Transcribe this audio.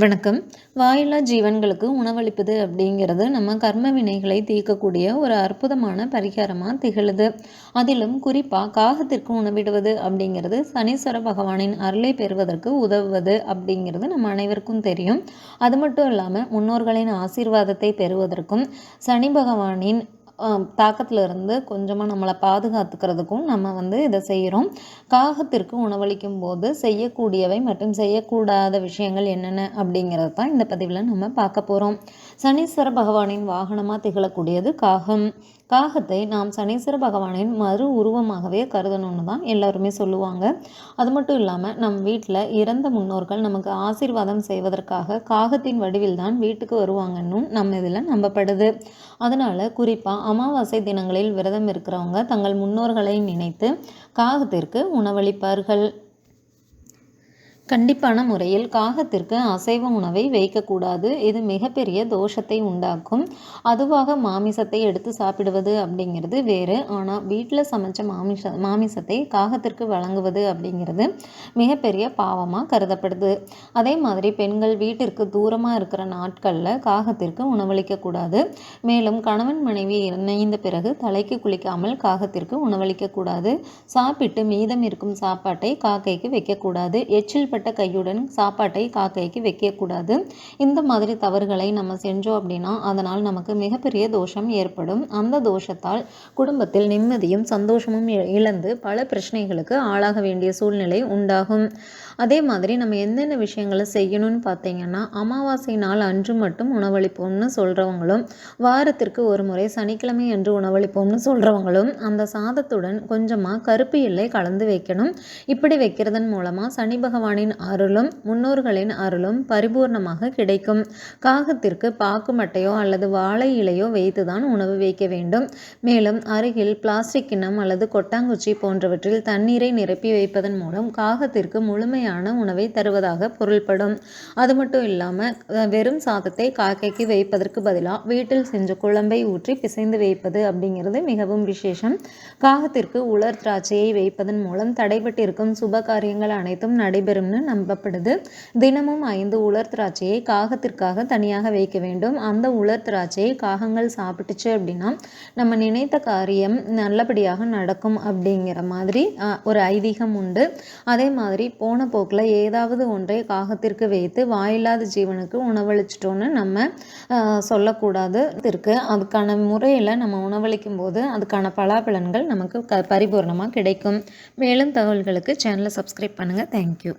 வணக்கம். வாயில்லா ஜீவன்களுக்கு உணவளிப்பது அப்படிங்கிறது நம்ம கர்ம வினைகளை தீர்க்கக்கூடிய ஒரு அற்புதமான பரிகாரமாக திகழுது. அதிலும் குறிப்பாக காகத்திற்கு உணவிடுவது அப்படிங்கிறது சனீஸ்வர பகவானின் அருளை பெறுவதற்கு உதவுவது அப்படிங்கிறது நம்ம அனைவருக்கும் தெரியும். அது மட்டும் இல்லாமல் முன்னோர்களின் ஆசீர்வாதத்தை பெறுவதற்கும் சனி பகவானின் தாக்கத்தில் இருந்து கொஞ்சமாக நம்மளை பாதுகாத்துக்கிறதுக்கும் நம்ம வந்து இதை செய்கிறோம் காகத்திற்கு உணவளிக்கும் போது செய்யக்கூடியவை மற்றும் செய்யக்கூடாத விஷயங்கள் என்னென்ன அப்படிங்கிறது தான் இந்த பதிவில் நம்ம பார்க்க போகிறோம் சனீஸ்வர பகவானின் வாகனமாக திகழக்கூடியது காகம். காகத்தை நாம் சனீஸ்வர பகவானின் மறு உருவமாகவே கருதணும்னு தான் எல்லாருமே சொல்லுவாங்க. அது மட்டும் இல்லாமல் நம் வீட்டில் இறந்த முன்னோர்கள் நமக்கு ஆசீர்வாதம் செய்வதற்காக காகத்தின் வடிவில் தான் வீட்டுக்கு வருவாங்கன்னு நம்ம இதில் நம்பப்படுது. அதனால் குறிப்பாக அமாவாசை தினங்களில் விரதம் இருக்கிறவங்க தங்கள் முன்னோர்களை நினைத்து காகத்திற்கு உணவளிப்பார்கள். கண்டிப்பான முறையில் காகத்திற்கு அசைவ உணவை வைக்கக்கூடாது. இது மிகப்பெரிய தோஷத்தை உண்டாக்கும். அதுவாக மாமிசத்தை எடுத்து சாப்பிடுவது அப்படிங்கிறது வேறு. ஆனால் வீட்டில் சமைச்ச மாமிச மாமிசத்தை காகத்திற்கு வழங்குவது அப்படிங்கிறது மிகப்பெரிய பாவமாக கருதப்படுது. அதே மாதிரி பெண்கள் வீட்டிற்கு தூரமாக இருக்கிற நாட்களில் காகத்திற்கு உணவளிக்கக்கூடாது. மேலும் கணவன் மனைவி இணைந்த பிறகு தலைக்கு குளிக்காமல் காகத்திற்கு உணவளிக்கக்கூடாது. சாப்பிட்டு மீதம் இருக்கும் சாப்பாட்டை காக்கைக்கு வைக்கக்கூடாது. எச்சில் தனிப்பட்ட கையுடன் சாப்பாட்டை காக்கைக்கு வைக்கக்கூடாது. இந்த மாதிரி தவறுகளை நம்ம செஞ்சோம் அப்படின்னா அதனால் நமக்கு மிகப்பெரிய தோஷம் ஏற்படும். அந்த தோஷத்தால் குடும்பத்தில் நிம்மதியும் சந்தோஷமும் இழந்து பல பிரச்சனைகளுக்கு ஆளாக வேண்டிய சூழ்நிலை உண்டாகும். அதே மாதிரி நம்ம என்னென்ன விஷயங்களை செய்யணும்னு பார்த்தீங்கன்னா அமாவாசை நாள் அன்று மட்டும் உணவளிப்போம்னு சொல்கிறவங்களும் வாரத்திற்கு ஒரு முறை சனிக்கிழமை என்று உணவளிப்போம்னு சொல்கிறவங்களும் அந்த சாதத்துடன் கொஞ்சமாக கருப்பு எல்லை கலந்து வைக்கணும். இப்படி வைக்கிறதன் மூலமாக சனி பகவானின் அருளும் முன்னோர்களின் அருளும் பரிபூர்ணமாக கிடைக்கும். காகத்திற்கு பாக்கு மட்டையோ அல்லது வாழை இலையோ வைத்துதான் உணவு வைக்க வேண்டும். மேலும் அருகில் பிளாஸ்டிக் கிண்ணம் அல்லது கொட்டாங்குச்சி போன்றவற்றில் தண்ணீரை நிரப்பி வைப்பதன் மூலம் காகத்திற்கு முழுமையான உணவை தருவதாக பொருள்படும். அது மட்டும் இல்லாமல் வெறும் சாதத்தை காக்கைக்கு வைப்பதற்கு பதிலாக வீட்டில் செஞ்ச குழம்பை ஊற்றி பிசைந்து வைப்பது அப்படிங்கிறது மிகவும் விசேஷம். காகத்திற்கு உலர் திராட்சையை வைப்பதன் மூலம் தடைபட்டிருக்கும் சுப காரியங்கள் அனைத்தும் நடைபெறும்னு நம்பப்படுது. தினமும் ஐந்து உலர் திராட்சையை காகத்திற்காக தனியாக வைக்க வேண்டும். அந்த உலர் திராட்சையை காகங்கள் சாப்பிட்டுச்சு அப்படின்னா நம்ம நினைத்த காரியம் நல்லபடியாக நடக்கும் அப்படிங்கிற மாதிரி ஒரு ஐதீகம் உண்டு. அதே மாதிரி போன போக்கில் ஏதாவது ஒன்றை காகத்திற்கு வைத்து வாயில்லாத ஜீவனுக்கு உணவளிச்சிட்டோன்னு நம்ம சொல்லக்கூடாது. இருக்கு. அதுக்கான முறையில் நம்ம உணவளிக்கும் போது அதுக்கான பலாபலன்கள் நமக்கு க பரிபூர்ணமாக கிடைக்கும். மேலும் தகவல்களுக்கு சேனலை சப்ஸ்கிரைப் பண்ணுங்கள் தேங்க்யூ